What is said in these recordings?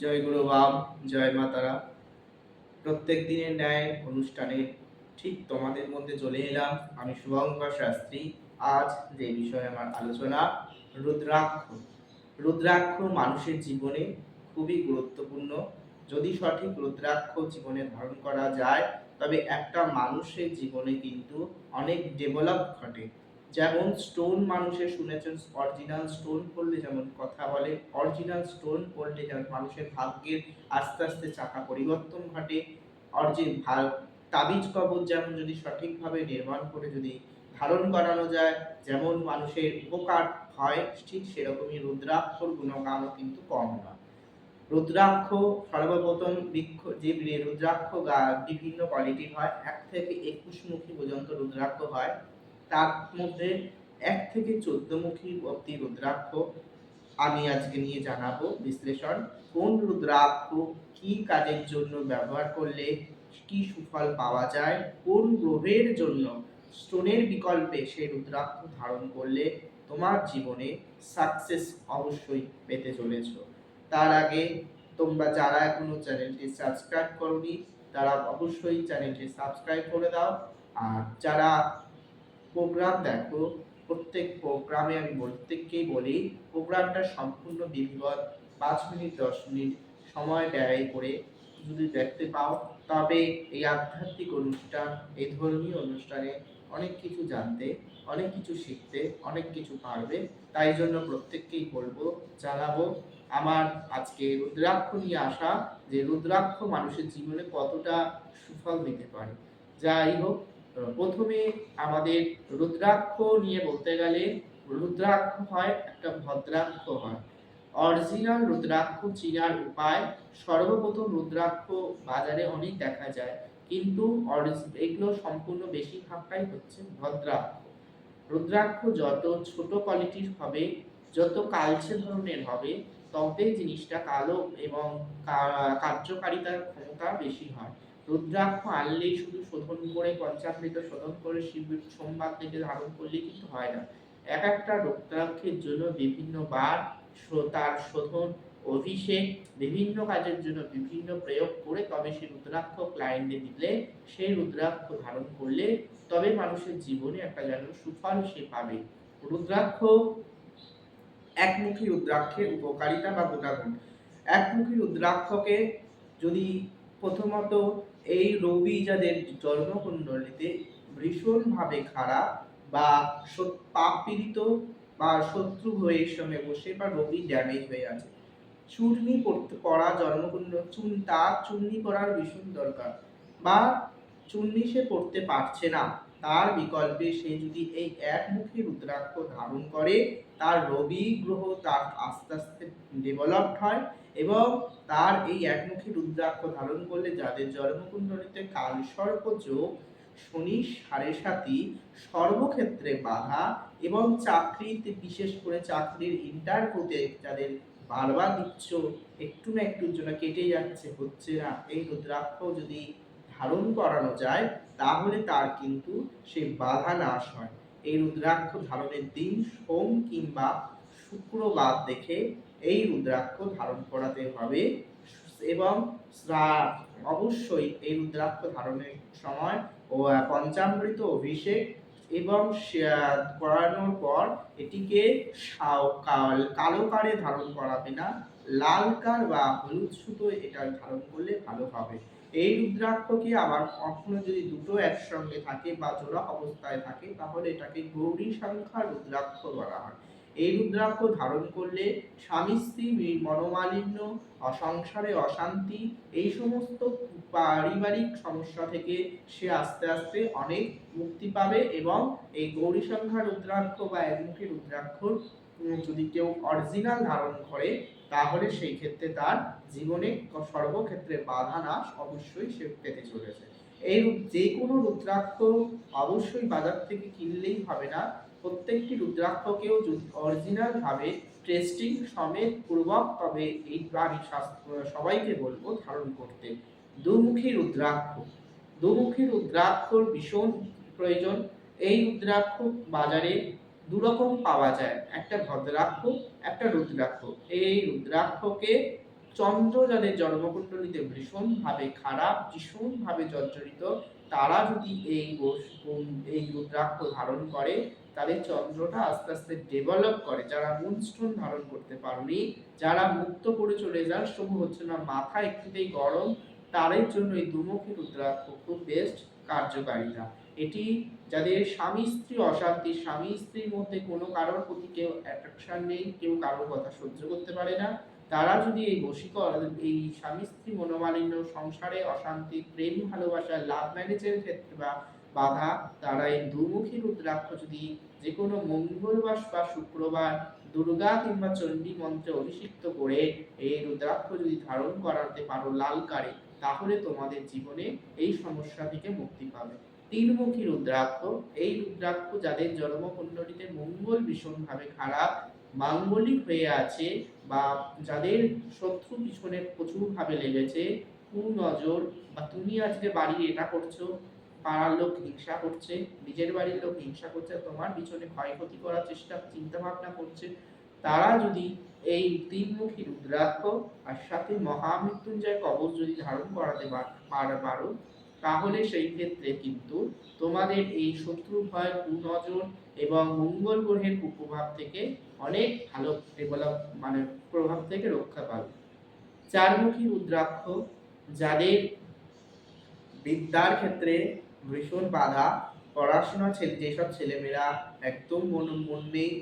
জয় গুরু বাম জয় মাতারা। প্রত্যেক দিনের ন্যায় অনুষ্ঠানে ঠিক তোমাদের মধ্যে চলে এলাম আমি শুভঙ্কর শাস্ত্রী। আজ যে বিষয়ে আমার আলোচনা, রুদ্রাক্ষ। রুদ্রাক্ষ মানুষের জীবনে খুবই গুরুত্বপূর্ণ। যদি সঠিক রুদ্রাক্ষ জীবনে ধারণ করা যায়, তবে একটা মানুষের জীবনে কিন্তু অনেক ডেভেলপ ঘটে। যেমন স্টোন মানুষের শুনেছেন অরিজিনাল স্টোন পড়লে যেমন কথা বলে অরিজিনাল স্টোন পড়লে যেমন মানুষের ভাগ্যের আস্তে আস্তে চাকা পরিবর্তন ঘটে। অরিজিন তাবিজ কবজ যেমন যদি সঠিকভাবে নির্মাণ করে যদি ধারণ করানো যায়, যেমন মানুষের উপকার হয়, ঠিক সেরকমই রুদ্রাক্ষর গুণগানও কিন্তু কম নয়। রুদ্রাক্ষ সর্বপ্রথম বৃক্ষ, যে রুদ্রাক্ষ বিভিন্ন কোয়ালিটির হয়। এক থেকে একুশ মুখী পর্যন্ত রুদ্রাক্ষ হয়। তার মধ্যে এক থেকে চোদ্দ মুখী অব্দি রুদ্রাক্ষ আমি আজকে নিয়ে জানাব বিশ্লেষণ। কোন রুদ্রাক্ষ কি কাজের জন্য ব্যবহার করলে কি সুফল পাওয়া যায়? কোন গ্রহের জন্য স্টোনের বিকল্পে সেই রুদ্রাক্ষ ধারণ করলে তোমার জীবনে সাকসেস অবশ্যই পেতে চলেছ? তার আগে তোমরা যারা এখনও চ্যানেলটি সাবস্ক্রাইব করনি, তারা অবশ্যই চ্যানেলটি সাবস্ক্রাইব করে দাও। আর যারা প্রোগ্রাম দেখো, প্রত্যেক প্রোগ্রামে আমি প্রত্যেককেই বলি, প্রোগ্রামটা সম্পূর্ণ বিধিবত পাঁচ মিনিট, দশ মিনিট সময় ব্যয় করে যদি দেখতে পাও, তবে এই আধ্যাত্মিক অনুষ্ঠান, এই ধর্মীয় অনুষ্ঠানে অনেক কিছু জানতে, অনেক কিছু শিখতে, অনেক কিছু পারবে। তাই জন্য প্রত্যেককেই বলব, জানাব আমার আজকে রুদ্রাক্ষ নিয়ে আসা যে রুদ্রাক্ষ মানুষের জীবনে কতটা সুফল দিতে পারে। যাই হোক প্রথমে আমাদের রুদ্রাক্ষ নিয়ে বলতে গেলে রুদ্রাক্ষ হয় একটা ভদ্রাক্ষ হয়। অরিজিনাল রুদ্রাক্ষ চিনার উপায়, সর্বপ্রথম রুদ্রাক্ষ বাজারে অনেক দেখা যায়, কিন্তু এগুলো সম্পূর্ণ বেশিরভাগটাই হচ্ছে ভদ্রাক্ষ। রুদ্রাক্ষ যত ছোট কোয়ালিটির হবে, যত কালচে ধরনের হবে তবে জিনিসটা কালো এবং কার্যকারিতার ক্ষমতা বেশি হয়। রুদ্রাক্ষ আনলেই শুধু শোধন করে, পঞ্চামৃত শোধন করে, শিব সোমবার থেকে ধারণ করলে কিন্তু হয় না। এক একটা রুদ্রাক্ষের জন্য বিভিন্ন বার তার শোধন, অভিষেক, বিভিন্ন কাজের জন্য বিভিন্ন প্রয়োগ করে তবে সেই রুদ্রাক্ষ ক্লায়েন্টে দিলে সেই রুদ্রাক্ষ ধারণ করলে তবে মানুষের জীবনে একটা যেন সুফল সে পাবে। রুদ্রাক্ষ একমুখী রুদ্রাক্ষের উপকারিতা বা গুণাগুণ। একমুখী রুদ্রাক্ষকে যদি প্রথমত এই রবি যাদের জন্মকুণ্ডলিতে ভীষণভাবে খারাপ বা পাপ পীড়িত বা শত্রু হয়ে সঙ্গে বসে বা রবি ড্যামেজ হয়ে আছে। চূর্ণি পড়তে, পড়া জন্মকুণ্ড চুন তার চূর্ণি করার ভীষণ দরকার বা চূর্ণি সে পড়তে পারছে না। তার বিকল্পে সে যদি এই একমুখী রুদ্রাক্ষ ধারণ করে, তার রবি গ্রহ তার আস্তে আস্তে ডেভেলপড হয় এবং তার এই একমুখী রুদ্রাক্ষ ধারণ করলে যাদের জন্মকুণ্ডলিতে কালসর্প যোগ শনি সাড়ে সাতি সর্বক্ষেত্রে বাধা এবং চাকরিতে, বিশেষ করে চাকরির ইন্টারভিউতে যাদের বারবার দিচ্ছ, একটু না একটুর জন্য কেটে যাচ্ছে, হচ্ছে না। এই রুদ্রাক্ষ যদি ধারণ করানো যায়, তাহলে তার কিন্তু সেই বাধা নাশ হয়। এই রুদ্রাক্ষ ধারণের দিন সোম কিংবা শুক্রবার দেখে এই রুদ্রাক্ষ ধারণ করাতে হবে। এবং অবশ্যই এই রুদ্রাক্ষ ধারণের সময় ও পঞ্চামৃত অভিষেক এবং করানোর পর এটিকে কালো কারে ধারণ করাবে না। লাল কার বা হলুদ সুতো এটা ধারণ করলে ভালো হবে। এই রুদ্রাক্ষকে আবার কখনো যদি দুটো একসঙ্গে থাকে বা জোড়া অবস্থায় থাকে, তাহলে এটাকে গৌরী সংখ্যা রুদ্রাক্ষ বলা হয়। এই রুদ্রাক্ষ ধারণ করলে স্বামী স্ত্রী মনোমালিন্য, অসংসারে অশান্তি, এই সমস্ত পারিবারিক সমস্যা থেকে সে আস্তে আস্তে অনেক মুক্তি পাবে এবং এই গৌরী সংখ্যা রুদ্রাক্ষ বা একমুখী রুদ্রাক্ষ যদি কেউ অরিজিনাল ধারণ করে, তাহলে সেই ক্ষেত্রে তার জীবনে সর্বক্ষেত্রে বাধা নাশ অবশ্যই সে পেতে চলেছে। এই যে কোনো রুদ্রাক্ষ অবশ্যই বাজার থেকে কিনলেই হবে না। প্রত্যেকটি রুদ্রাক্ষকেও যদি অরিজিনালভাবে টেস্টিং সমেত পূর্বক, তবে এই আমি সবাইকে বলব ধারণ করতে। দুমুখী রুদ্রাক্ষ। দুমুখী রুদ্রাক্ষর ভীষণ প্রয়োজন। এই রুদ্রাক্ষ বাজারে দুরকম পাওয়া যায়। একটা ভদ্রাক্ষ, একটা রুদ্রাক্ষ। এই রুদ্রাক্ষকে চন্দ্র যাদের জন্মকুণ্ডলিতে ভীষণভাবে খারাপ, ভীষণভাবে জর্জরিত, তারা যদি এই এই রুদ্রাক্ষ ধারণ করে, তাদের চন্দ্রটা আস্তে আস্তে ডেভেলপ করে। যারা মুনস্টোন ধারণ করতে পারোনি, যারা মুক্ত করে চলে যান শুভ হচ্ছে না, মাথা একটুতেই গরম, তাদের জন্য এই দুমুখী রুদ্রাক্ষ খুব বেস্ট কার্যকারিতা। এটি যাদের স্বামী স্ত্রী অশান্তি, স্বামী স্ত্রীর মধ্যে কোনো কারোর প্রতি কেউ অ্যাট্রাকশন নেই, কেউ কারোর কথা সহ্য করতে পারে না। তারা যদি এই বশীকর এই স্বামী স্ত্রী মনোমালিন্য, সংসারে অশান্তি, প্রেম, ভালোবাসা লাভ ম্যারেজের ক্ষেত্রে বা বাধা, তারা এই দুমুখী রুদ্রাক্ষ যদি যে কোনো মঙ্গলবার বা শুক্রবার, দুর্গা কিংবা চণ্ডী মন্ত্রে অভিষিক্ত করে এই রুদ্রাক্ষ যদি ধারণ করাতে পারো লাল কারে তাহলে তোমাদের জীবনে এই সমস্যা থেকে মুক্তি পাবে। তিনমুখী রুদ্রাক্ষ। এই রুদ্রাক্ষ যাদের জন্মকুণ্ডলিতে মঙ্গল ভীষণভাবে খারাপ, মাঙ্গলিক হয়ে আছে বা যাদের শত্রু পিছনে প্রচুরভাবে লেগেছে, কুনজর বা তুমি আজকে বাড়ি এটা করছ, পাড়ার লোক হিংসা করছে, নিজের বাড়ির লোক হিংসা করছে, তোমার পিছনে ক্ষয়ক্ষতি করার চেষ্টা চিন্তা ভাবনা করছে, তারা যদি এই তিনমুখী রুদ্রাক্ষ আর সাথে মহামৃত্যুঞ্জয় কবচ যদি ধারণ করাতে পারো তাহলে সেই ক্ষেত্রে কিন্তু তোমাদের এই শত্রু ভয়, কুনজর এবং মঙ্গল গ্রহের কুপ্রভাব থেকে অনেক ভালো ডেভেলপ মানে প্রভাব থেকে রক্ষা পাবে। চারমুখী রুদ্রাক্ষ, যাদের বিদ্যার ক্ষেত্রে ভীষণ বাধা, পড়াশোনা ছেলে, যেসব ছেলেমেয়েরা একদম মন মন নেই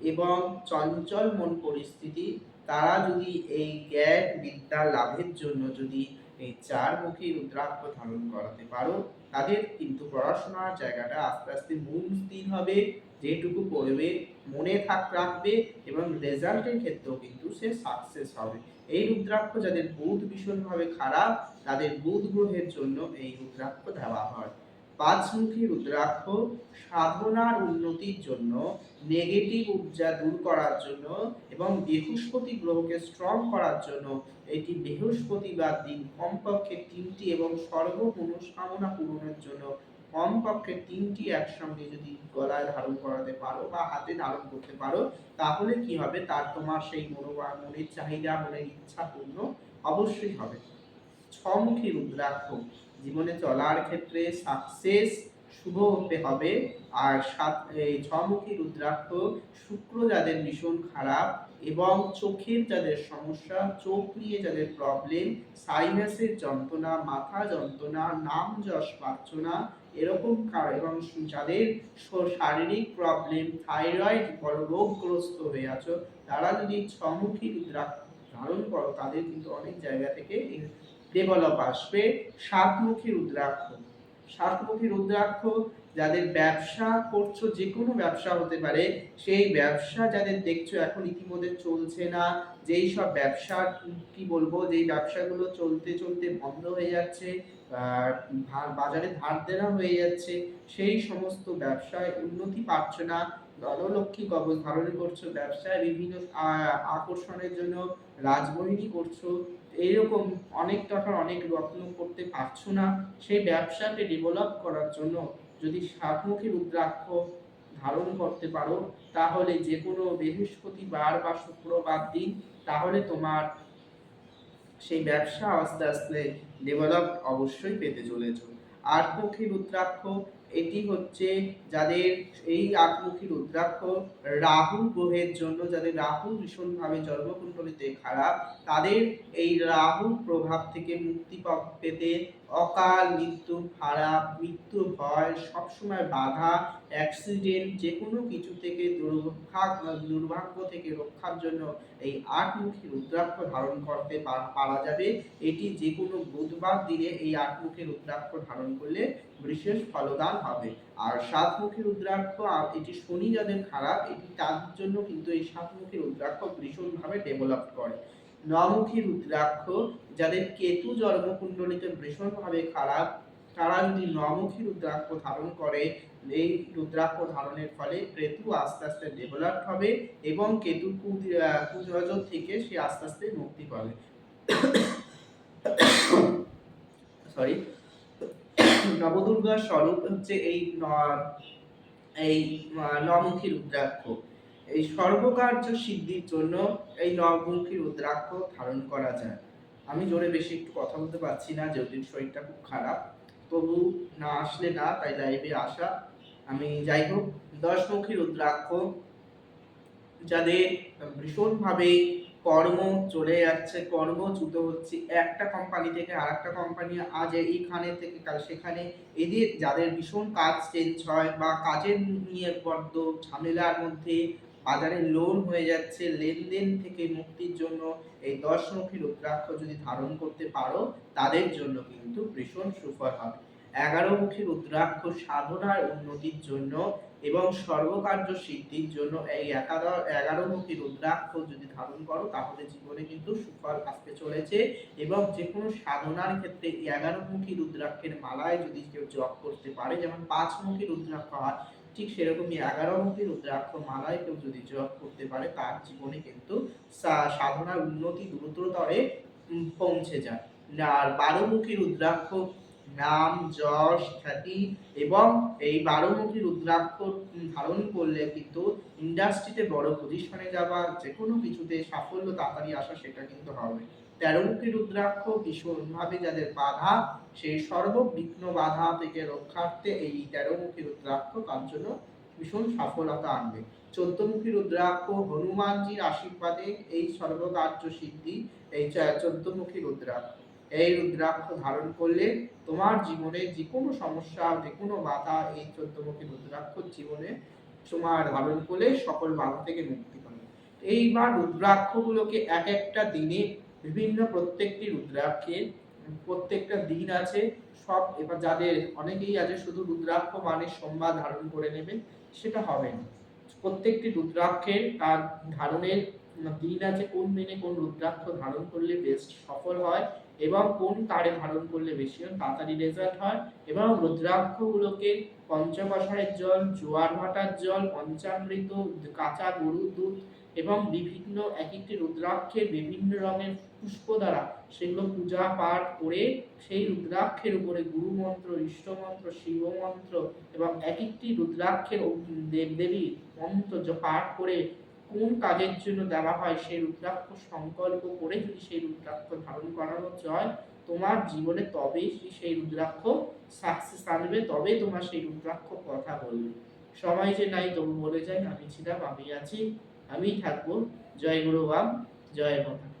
এবং চঞ্চল মন পরিস্থিতি, তারা যদি এই জ্ঞান বিদ্যা লাভের জন্য যদি এই চারমুখী রুদ্রাক্ষ ধারণ করাতে পারো। তাদের কিন্তু পড়াশোনার জায়গাটা আস্তে আস্তে মন স্থির হবে, যেটুকু পড়বে, মনে থাক রাখবে এবং রেজাল্টের ক্ষেত্রেও কিন্তু সে সাকসেস হবে। এই রুদ্রাক্ষ যাদের বুধ ভীষণভাবে খারাপ, তাদের বুধ গ্রহের জন্য এই রুদ্রাক্ষ দেওয়া হয়। পাঁচমুখী রুদ্রাক্ষ সাধনার উন্নতির জন্য নেগেটিভ ঊর্জা দূর করার জন্য এবং বৃহস্পতি গ্রহকে স্ট্রং করার জন্য এটি বৃহস্পতিবার দিন কমপক্ষে তিনটি এবং সর্ব মনস্কামনা পূরণের জন্য কমপক্ষে তিনটি একসঙ্গে যদি গলায় ধারণ করাতে পারো বা হাতে ধারণ করতে পারো, তাহলে কি হবে? তার তোমার সেই মনোবা মনের চাহিদা মনের ইচ্ছা পূর্ণ অবশ্যই হবে। ছমুখী রুদ্রাক্ষ জীবনে চলার ক্ষেত্রে সাকসেস শুভ হতে হবে। আর সাত ছমুখী রুদ্রাক্ষ শুক্র যাদের ভীষণ খারাপ এবং চোখের যাদের সমস্যা, চোখ নিয়ে যাদের প্রবলেম সাইনাসের যন্ত্রণা, মাথা যন্ত্রণা, নাম যশ পাচ্ছ না এরকম এবং যাদের শারীরিক প্রবলেম থাইরয়েড বড় রোগগ্রস্ত হয়ে আছো, তারা যদি ছমুখী রুদ্রাক্ষ ধারণ করো, তাদের কিন্তু অনেক জায়গা থেকে ডেভেলপ আসবে সাতমুখী রুদ্রাক্ষ। সাতমুখী রুদ্রাক্ষ যাদের ব্যবসা করছ যে কোনো ব্যবসা হতে পারে, সেই ব্যবসা যাদের দেখছ এখন ইতিমধ্যে চলছে না, যেই সব ব্যবসা, কি বলব, যেই ব্যবসাগুলো চলতে চলতে বন্ধ হয়ে যাচ্ছে বাজারে ধার দেনা হয়ে যাচ্ছে, সেই সমস্ত ব্যবসায় উন্নতি পাচ্ছ না। ধনলক্ষ্মী কবচ ধারণ করছ, ব্যবসায় বিভিন্ন আকর্ষণের জন্য রাজমোহিনী করছ, এইরকম অনেক টাকার অনেক রত্ন করতে পারছ না। সেই ব্যবসাকে ডেভেলপ করার জন্য যদি সাতমুখী রুদ্রাক্ষ ধারণ করতে পারো, তাহলে যে কোনো বৃহস্পতিবার বা শুক্রবার দিন, তাহলে তোমার সেই ব্যবসা আস্তে আস্তে ডেভেলপ অবশ্যই পেতে চলেছ। আটমুখী রুদ্রাক্ষ, এটি হচ্ছে যাদের এই আটমুখী রুদ্রাক্ষ রাহু গ্রহের জন্য, যাদের রাহু ভীষণভাবে জন্মকুণ্ডলিতে খারাপ, তাদের এই রাহুর প্রভাব থেকে মুক্তি পেতে অকাল মৃত্যু, খারাপ মৃত্যু, ভয়, সবসময় বাধা অ্যাক্সিডেন্ট যে কোনো কিছু থেকে দুর্ভাগ্য দুর্ভাগ্য থেকে রক্ষার জন্য এই আটমুখী রুদ্রাক্ষ ধারণ করতে পারা যাবে। এটি যে কোনো বুধবার দিনে এই আটমুখী রুদ্রাক্ষ ধারণ করলে বিশেষ ফলদান হবে। আর সাতমুখী রুদ্রাক্ষ এটি শনি যাদের খারাপ, এটি তার জন্য কিন্তু এই সাতমুখী রুদ্রাক্ষ ভীষণভাবে ডেভেলপ করে। নমুখী রুদ্রাক্ষ যাদের কেতু জন্মকুণ্ডলিতে ভীষণভাবে খারাপ তারা যদি নমুখী রুদ্রাক্ষ ধারণ করে এই রুদ্রাক্ষ ধারণের ফলে কেতু আস্তে আস্তে ডেভেলপ হবে এবং কেতু কু- আহ, থেকে সে আস্তে আস্তে মুক্তি পাবে। সরি নবদুর্গার স্বরূপ হচ্ছে এই এই নমুখী রুদ্রাক্ষ। এই সর্বকার্য সিদ্ধির জন্য এই নবমুখী রুদ্রাক্ষ ধারণ করা যায়। আমি জোরে বেশি একটু কথা বলতে পারছি না, যেহেতু শরীরটা খুব খারাপ। তবু না আসলে না, তাই লাইভে আসা। আমি যাই হোক, দশমুখী রুদ্রাক্ষ, যাদের ভীষণভাবে কর্ম চলে যাচ্ছে, কর্ম কর্মচ্যুত হচ্ছে, একটা কোম্পানি থেকে আর একটা কোম্পানি আজ এইখানে থেকে কাল সেখানে। এদের, যাদের ভীষণ কাজ চেঞ্জ হয় বা কাজের নিয়ে বড্ড ঝামেলার মধ্যে বাজারে লোন হয়ে যাচ্ছে, লেনদেন থেকে মুক্তির জন্য এই দশমুখী রুদ্রাক্ষ যদি ধারণ করতে পারো, তাদের জন্য কিন্তু ভীষণ সুফল হবে। এগারোমুখী রুদ্রাক্ষ সাধনার উন্নতির জন্য এবং সর্বকার্য সিদ্ধির জন্য এই একাদশ, এগারোমুখী রুদ্রাক্ষ যদি ধারণ করো, তাহলে জীবনে কিন্তু সুফল আসতে চলেছে এবং যে কোনো সাধনার ক্ষেত্রে এই এগারোমুখী রুদ্রাক্ষের মালায় যদি কেউ জপ করতে পারে, যেমন পাঁচমুখী রুদ্রাক্ষ হয় ঠিক সেরকমই এগারো মুখী রুদ্রাক্ষ মালায় কেউ যদি জপ করতে পারে, তার জীবনে কিন্তু সাধনার উন্নতি দ্রুততরে পৌঁছে যায়। আর বারো মুখী রুদ্রাক্ষ নাম, যশ, খ্যাতি এবং এই বারোমুখী রুদ্রাক্ষ ধারণ করলে কিন্তু ইন্ডাস্ট্রিতে বড় পজিশনে যাওয়া যে কোনো কিছুতে সাফল্য তাড়াতাড়ি আসা সেটা কিন্তু হবে। তেরোমুখী রুদ্রাক্ষ ভীষণভাবে যাদের বাধা, সেই সর্ববিঘ্ন বাধা থেকে রক্ষার্থে এই তেরোমুখী রুদ্রাক্ষ তার জন্য ভীষণ সফলতা আনবে। চোদ্দমুখী রুদ্রাক্ষ হনুমানজির আশীর্বাদে এই সর্বকার্য সিদ্ধি এই চোদ্দমুখী রুদ্রাক্ষ। এই রুদ্রাক্ষ ধারণ করলে তোমার জীবনে যে কোনো সমস্যা যে কোনো বাধা এই চোদ্দমুখী রুদ্রাক্ষ জীবনে তোমার ধারণ করলে সকল বাধা থেকে মুক্তি পাবে। এইবার রুদ্রাক্ষগুলোকে এক একটা দিনে বিভিন্ন প্রত্যেকটি রুদ্রাক্ষের প্রত্যেকটা দিন আছে। সব এবার যাদের অনেকেই আছে শুধু রুদ্রাক্ষ মানে সোমবার ধারণ করে নেবেন সেটা হবে না। প্রত্যেকটি রুদ্রাক্ষের তার ধারণের দিন আছে কোন দিনে কোন রুদ্রাক্ষ ধারণ করলে বেস্ট সফল হয় এবং কোন তারে ধারণ করলে বেশি তাড়াতাড়ি রেজাল্ট হয় এবং রুদ্রাক্ষগুলোকে পঞ্চকষায়ের জল, জোয়ার ভাটার জল, পঞ্চামৃত, কাঁচা গরুর দুধ এবং বিভিন্ন এক একটি রুদ্রাক্ষের বিভিন্ন রঙের পুষ্প দ্বারা সেগুলো পূজা পাঠ করে সেই রুদ্রাক্ষের উপরে গুরু মন্ত্র, ইষ্ট শিব মন্ত্র এবং এক একটি রুদ্রাক্ষের দেব দেবী মন্ত্র পাঠ করে কোন কাজের জন্য দেওয়া হয় সেই রুদ্রাক্ষ সংকল্প করে যদি সেই রুদ্রাক্ষ ধারণ করানো যায় তোমার জীবনে তবেই সেই রুদ্রাক্ষ সাকসেস আনবে? তবে তোমার সেই রুদ্রাক্ষ কথা বলবে। সবাই যে নাই তবু বলে যায়, আমি ছিলাম, আমি আছি আমি থাকব। জয় গুরু বাম, জয় মাতা